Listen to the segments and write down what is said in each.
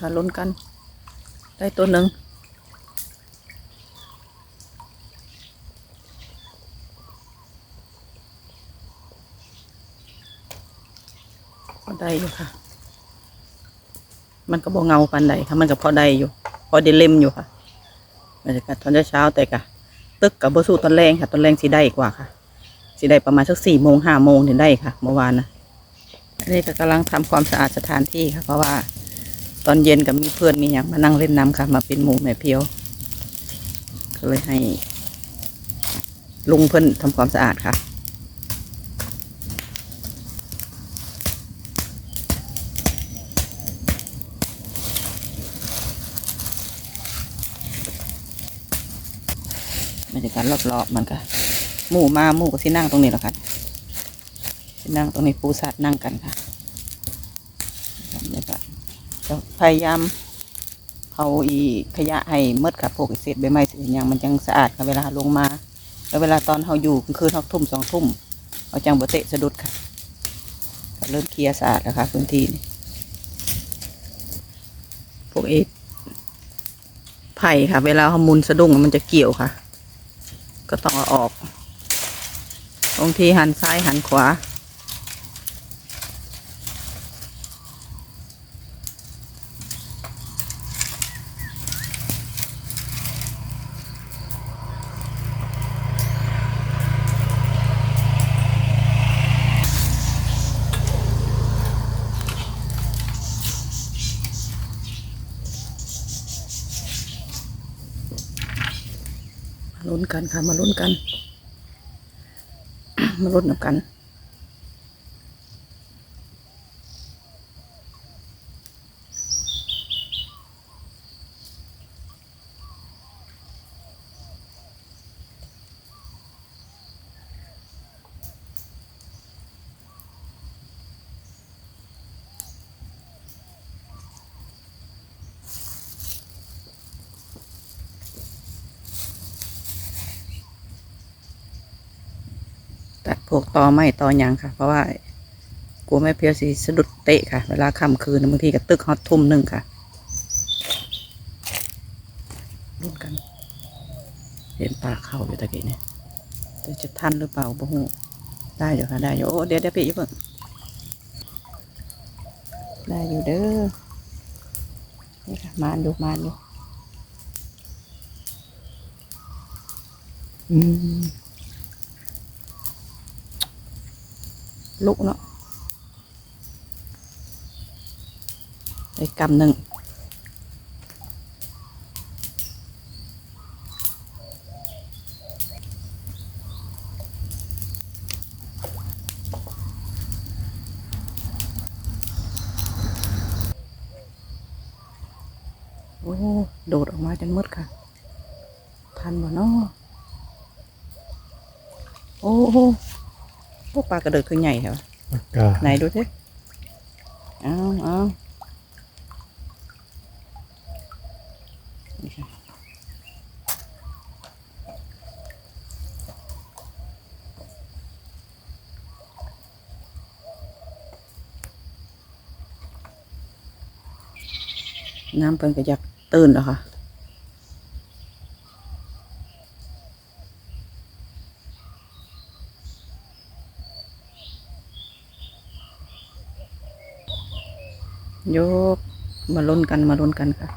ค่ะลุ้นกัน ได้ตัวหนึ่งพอได้อยู่ค่ะ มันก็บ่เงาปันใดค่ะ มันก็พอได้อยู่ พอได้เล่มอยู่ค่ะบรรยากาศตอนเช้าแต่กะตึกกับบสู้ตอนแรงค่ะ ตอนแรงสีได้กว่าค่ะสีได้ประมาณสักสี่โมงห้าโมงถึงได้ค่ะ เมื่อวานนะนนี้ก็กำลังทำความสะอาดสถานที่ค่ะ เพราะว่า ตอนเย็นกับมีเพื่อนมีอย่างมานั่งเล่นน้ำค่ะ มาเป็นหมู่แม่เพียว ก็เลยให้ ลุงเพิ่อนทำความสะอาดค่ะบรรยากาศรอบๆมันก็หมู่มาหมู่ก็สินั่งตรงนี้แหละค่ะสินั่งตรงนี้ปูสัตว์นั่งกันค่ะบรรยากาศจะ พยายามเอาอีขยะให้หมดค่ะพวกเศษใบไม้เศษอย่างมันจังสะอาดค่ะเวลาลงมา แล้วเวลาตอนเขาอยู่กลางคืนเขาทุ่มสองทุ่มเขาจังบเตะสะดุดค่ะเริ่มเคลียร์สะอาดแล้วค่ะพื้นที่นี่พวกเอไผ่ค่ะ เวลาเขามุนสะดุ้งมันจะเกี่ยวค่ะ ก็ต้องเอาออกบางทีหันซ้ายหันขวา ลุ้นกันค่ะ มาลุ้นกัน มาลุ้นกัน วกตอไม้ตอหยางค่ะ เพราะว่ากลัวแม่เพียวสีสะดุดเตะค่ะ เวลาค่ำคืนบางทีก็ตึกฮอตทุ่มหนึ่งค่ะลุ้นกัน เห็นปลาเข้าอยู่ตะกี้เนี่ยแต่จะทันหรือเปล่าบ่ฮู้ได้อยู่ค่ะได้อยู่โอ้เดี๋ยวเดี๋ยวพี่อย่าเพิ่งได้อยู่เด้อนี่ค่ะมานอยู่มานอยู่อืม ลุกเนาะไอ้กำหนึ่งโอ้โดดออกมาจนมืดค่ะ ทันบ่เนาะโอ้โห พวกปลากระเดิดคือใหญ่เหรอปากกาไหนดูสิเอาเอานี่ค่ะน้ำเพิ่นก็อยากตื่นแล้วค่ะ ยกมาลุ้นกันมาลุ้นกันค่ะ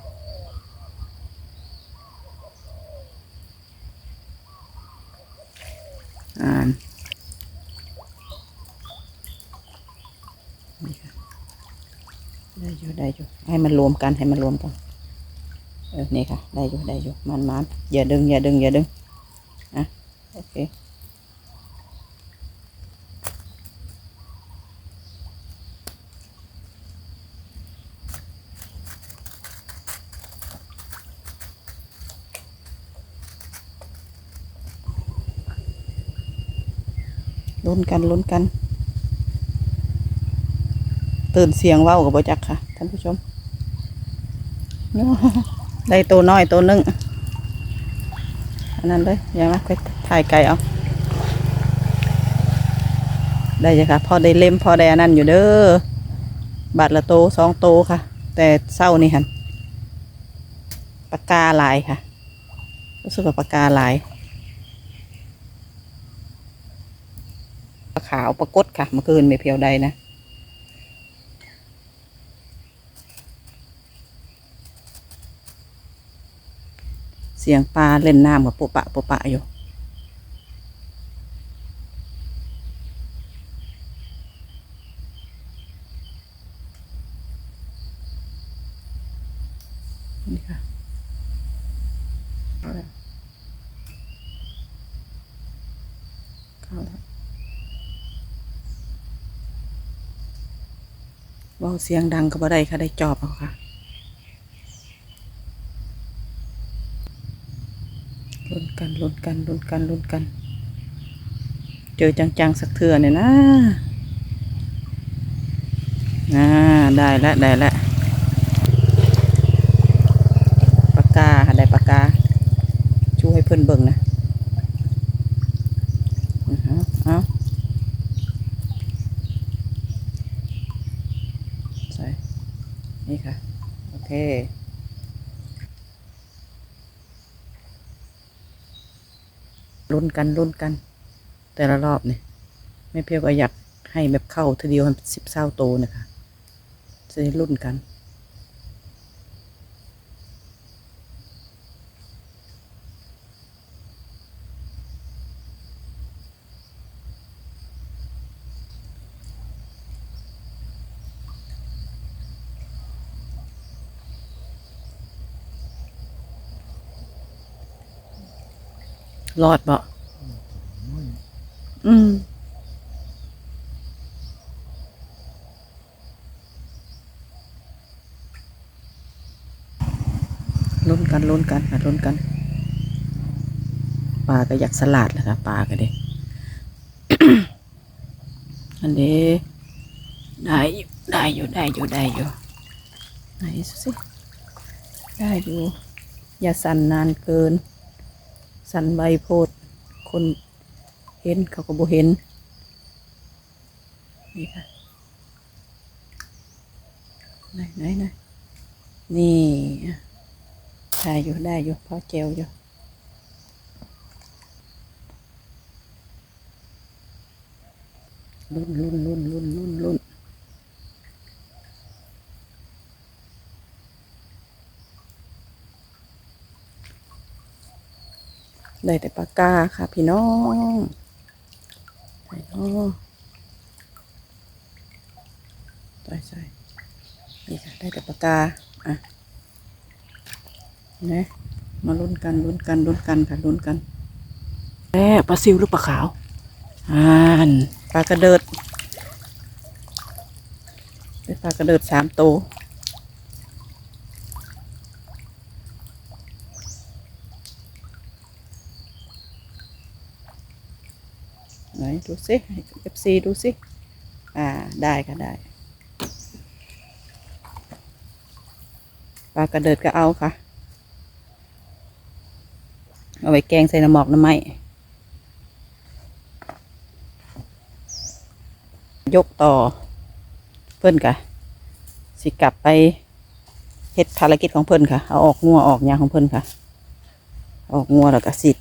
อ่านนี่ค่ะได้อยู่ได้อยู่ให้มันรวมกันให้มันรวมกันเออนี่ค่ะ ได้อยู่ได้อยู่มันมันอย่าดึงอย่าดึงอย่าดึงอะโอเค ลุ้นกันลุ้นกัน ตื่นเสียงว้ากับบจักค่ะท่านผู้ชมได้ตัวน้อยตัวหนึงอันนั้นเลยอย่ามาไปถ่ายไก่เอาได้จ้ะค่ะพอได้เล่มพอได้อันนั้นอยู่เด้อบาทละโตสองโตค่ะ แต่เศร้านี่ฮันปากกาลายค่ะ รู้สึกว่าปากกาลาย ปลาขาวปลากดค่ะเมื่อคืนไม่เพียวใดนะเสียงปลาเล่นน้ำกับปุปะปุปะอยู่นี่ค่ะเอาละเข้าแล้ว เบาเสียงดังก็บ่ได้ค่ะได้จอบเอาค่ะลุ้นกันลุ้นกันลุ้นกันลุ้นกัน เจอจังๆสักเทื่อเนี่ยนะอ่าได้แล้วได้แล้วปากกาค่ะได้ปากกาช่วยเพื่อนเบิ่งนะอือฮะเอาใส่นี่ค่ะ โอเค ลุ้นกันลุ้นกัน แต่ละรอบเนี่ยแม่เพียวก็อยากให้แบบเข้าทีเดียวสิบเศร้าโตนะคะจะได้ลุ้นกัน รอดบ่อืมลุ้นกันลุ้นกันค่ะลุ้นกันปลาก็อยากสลัดแหละค่ะปลาก็เด้อันนี้ได้อยู่ได้อยู่ได้อยู่ได้อยู่ไหนสิได้อยู่อย่าสั่นนานเกิน สันใบโพด คนเห็นเขาก็บ่เห็น นี่ค่ะ ไหนไหนไหนนี่อะได้อยู่ได้อยู่พอเจลอยู่ลุ่นลุ่นลุ่นลุ่นลุ่นลุ่น ได้แต่ปากกาค่ะ พี่น้องใส่น้องใส่ใส่นี่ค่ะ ได้แต่ปากกา อะนะมาลุ้นกันลุ้นกันลุ้นกันค่ะลุ้นกันแม่ปลาซิวหรือปลาขาวอ่านปลากระเดิดได้ปลากระเดิดสามตัว ไหนดูสิเอฟซีดูสิอ่าได้ค่ะได้ปลากระเดิดก็เอาค่ะ เอาไว้แกงใส่น้ำหมอกน้ำไม้ยกต่อ เพิ่นกะสิกลับไปเฮ็ดภารกิจของเพิ่นค่ะ เอาออกงัวออกยางของเพิ่นค่ะ ออกงัวแล้วก็สิทธ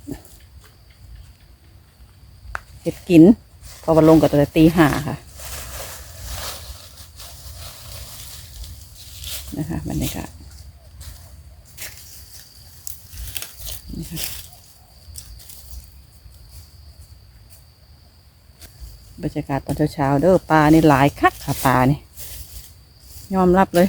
เฮ็ดกิน พอวันลงก็ตั้งแต่ตีห้าค่ะนะคะบรรยากาศนี่ค่ะบรรยากาศตอนเช้าๆเด้อปลานี่หลายคักค่ะปลานี่ยอมรับเลย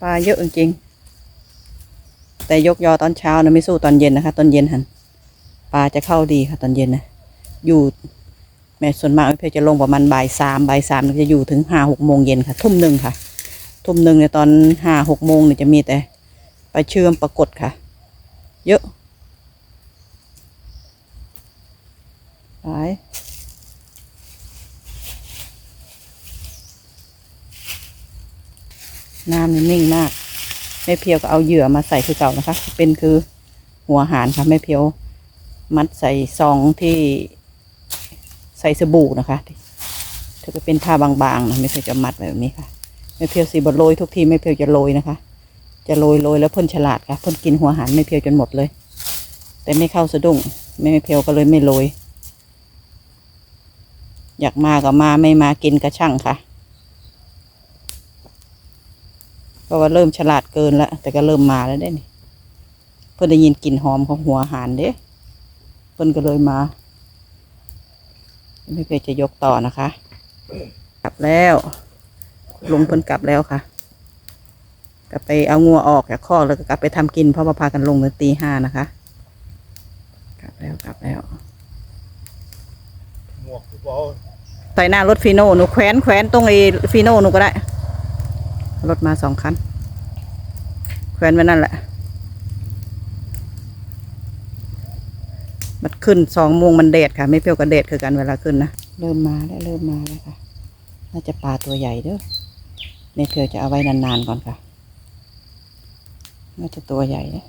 ปลาเยอะจริงๆ แต่ยกยอตอนเช้านะไม่สู้ตอนเย็นนะคะ ตอนเย็นหันปลาจะเข้าดีค่ะ ตอนเย็นนะอยู่แม่ส่วนมากเพจจะลงประมาณบ่ายสามบ่ายสามจะอยู่ถึงห้าหกโมงเย็นค่ะทุ่มหนึ่งค่ะ ทุ่มหนึ่งในยตอนห้าหกโมงเนี่ยจะมีแต่ไปเชื่อมปรากฏค่ะ เยอะหลายน้ำนิ่งมาก แม่เพียวก็เอาเหยื่อมาใส่คือเก่านะคะ เป็นคือหัวหารค่ะแม่เพียว มัดใส่ซองที่ใส่สบู่นะคะถ้าจะเป็นผ้าบางๆนะไม่เพียวจะมัดแบบนี้ค่ะไม่เพียวสีบดโรยทุกทีไม่เพียวจะโรยนะคะ จะโรยโรยแล้วพ่นฉลาดค่ะพ่นกินหัวหันไม่เพียวจนหมดเลย แต่ไม่เข้าสะดุ้งไม่เพียวก็เลยไม่โรยอยากมาก็มาไม่มากินก็ช่างค่ะ เพ ราะว่าเริ่มฉลาดเกินแล้วแต่ก็เริ่มมาแล้วได้นี่เพิ่นได้ยินกลิ่นหอมของหัวอาหารเด้เพิ่นก็เลยมา ไม่เคยจะยกต่อนะคะ กลับแล้วลุงเพิ่นกลับแล้วค่ะกลับไปเอางัวออกจากคอกแล้วก็กลับไปทำกินเพราะว่าพากันลงในตีห้านะคะ กลับแล้วกลับแล้วหมวกคือบอกใส่หน้ารถฟีโน่หนูแขวนแขวนตรงไอ้ฟีโน่หนูก็ได้ รถมาสองคันแขวนไว้นั่นแหละ มันขึ้นสองโมงมันเดดค่ะ ไม่เปรี้ยวกับเดดคือกันเวลาขึ้นนะ เริ่มมาแล้วเริ่มมาแล้วค่ะ น่าจะปลาตัวใหญ่เด้อในเพียวจะเอาไว้นานๆก่อนค่ะ น่าจะตัวใหญ่นะ